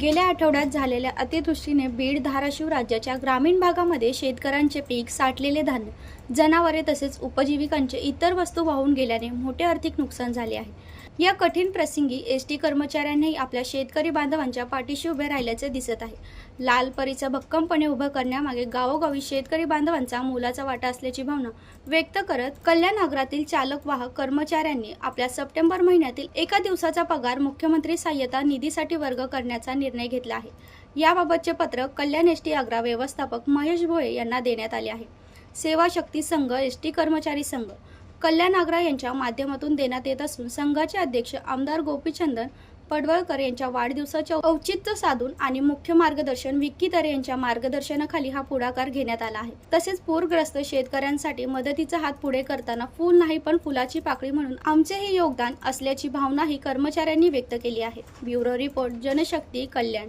गेल्या आठवड्यात झालेल्या अतिवृष्टीने बीड धाराशिव राज्याच्या ग्रामीण भागामध्ये शेतकऱ्यांचे पीक साठलेले धान्य जनावरे तसेच उपजीविकांचे इतर वस्तू वाहून गेल्याने मोठे आर्थिक नुकसान झाले आहे. या कठीण प्रसंगी एस टी कर्मचाऱ्यांनीही आपल्या शेतकरी बांधवांच्या पाठीशी उभे राहिल्याचे दिसत आहे. लाल परीचा भक्कमपणे उभं करण्यामागे गावोगावी शेतकरी बांधवांचा मोलाचा वाटा असल्याची भावना व्यक्त करत कल्याण नगरातील चालक वाहक कर्मचाऱ्यांनी आपल्या सप्टेंबर महिन्यातील एका दिवसाचा पगार मुख्यमंत्री सहाय्यता निधीसाठी वर्ग करण्याचा निर्णय घेतला आहे. याबाबतचे पत्र कल्याण एस टी आग्रा व्यवस्थापक महेश भोळे यांना देण्यात आले आहे. सेवा शक्ती संघ एस टी कर्मचारी संघ कल्याण आग्रा यांच्या माध्यमातून देण्यात येत असून संघाचे अध्यक्ष आमदार गोपीचंदन पडवळकर यांच्या वाढदिवसाचे औचित्य साधून आणि मुख्य मार्गदर्शन विक्की तरे यांच्या मार्गदर्शनाखाली हा पुढाकार घेण्यात आला आहे. तसेच पूरग्रस्त शेतकऱ्यांसाठी मदतीचा हात पुढे करताना फूल नाही पण फुलाची पाकळी म्हणून आमचे हे योगदान असल्याची भावनाही कर्मचाऱ्यांनी व्यक्त केली आहे. Bureau report Janshakti Kalyan.